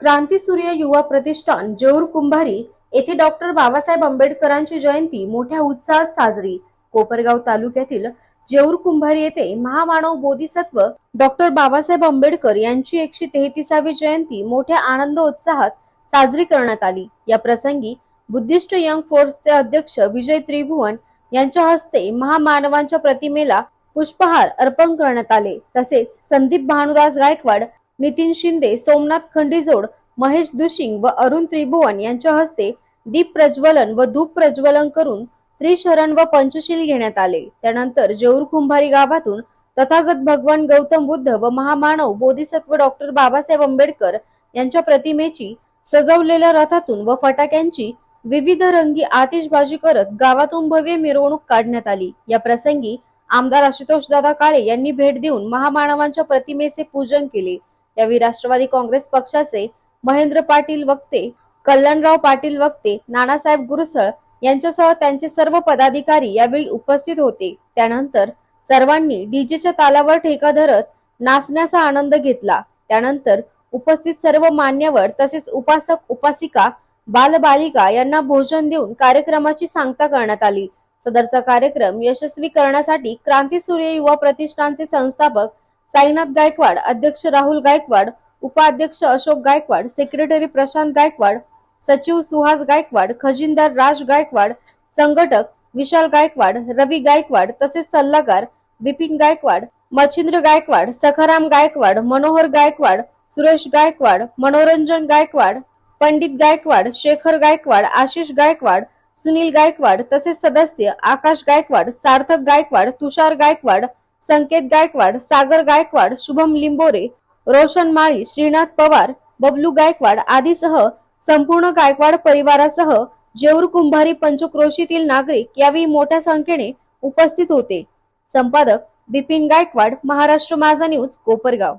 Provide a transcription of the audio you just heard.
क्रांतीसूर्य युवा प्रतिष्ठान जेऊर कुंभारी येथे डॉक्टर बाबासाहेब आंबेडकरांची जयंती मोठ्या उत्साहात साजरी. कोपरगाव तालुक्यातील जेऊर कुंभारी येथे महामानव बोधिसत्व डॉक्टर बाबासाहेब आंबेडकर यांची एकशे तेहतीसावी जयंती मोठ्या आनंद उत्साहात साजरी करण्यात आली. या प्रसंगी बुद्धिस्ट यंग फोर्सचे अध्यक्ष विजय त्रिभुवन यांच्या हस्ते महामानवांच्या प्रतिमेला पुष्पहार अर्पण करण्यात आले. तसेच संदीप भानुदास गायकवाड नितीन शिंदे सोमनाथ खंडीजोड महेश दुशिंग व अरुण त्रिभुवन यांच्या हस्ते दीप प्रज्वलन व धूप प्रज्वलन करून त्रिशरण व पंचशील घेण्यात आले. त्यानंतर जेऊर कुंभारी गावातून तथागत भगवान गौतम बुद्ध व महामानव बोधिसत्व डॉक्टर बाबासाहेब आंबेडकर यांच्या प्रतिमेची सजवलेल्या रथातून व फटाक्यांची विविध रंगी आतिषबाजी करत गावातून भव्य मिरवणूक काढण्यात आली. या प्रसंगी आमदार आशुतोष दादा काळे यांनी भेट देऊन महामानवांच्या प्रतिमेचे पूजन केले. यावेळी राष्ट्रवादी काँग्रेस पक्षाचे महेंद्र पाटील वक्ते कल्याणराव पाटील वक्ते नानासाहेब गुरसळ यांच्यासह त्यांचे सर्व पदाधिकारी यावेळी उपस्थित होते. त्यानंतर सर्वांनी डीजेच्या तालावर ठेका धरत नाचण्याचा आनंद घेतला. त्यानंतर उपस्थित सर्व मान्यवर तसेच उपासक उपासिका बालबालिका यांना भोजन देऊन कार्यक्रमाची सांगता करण्यात आली. सदरचा कार्यक्रम यशस्वी करण्यासाठी क्रांती सूर्य युवा प्रतिष्ठानचे संस्थापक साईनाथ गायकवाड अध्यक्ष राहुल गायकवाड उपाध्यक्ष अशोक गायकवाड सेक्रेटरी प्रशांत गायकवाड सचिव सुहास गायकवाड खजिनदार राज गायकवाड संघटक विशाल गायकवाड रवी गायकवाड तसेच सल्लागार बिपिन गायकवाड मच्छिंद्र गायकवाड सखाराम गायकवाड मनोहर गायकवाड सुरेश गायकवाड मनोरंजन गायकवाड पंडित गायकवाड शेखर गायकवाड आशिष गायकवाड सुनील गायकवाड तसेच सदस्य आकाश गायकवाड सार्थक गायकवाड तुषार गायकवाड संकेत गायकवाड सागर गायकवाड शुभम लिंबोरे रोशन माळी श्रीनाथ पवार बबलू गायकवाड आदीसह संपूर्ण गायकवाड परिवारासह जेऊर कुंभारी पंचक्रोशीतील नागरिक यावेळी मोठ्या संख्येने उपस्थित होते. संपादक बिपिन गायकवाड महाराष्ट्र माझा न्यूज कोपरगाव.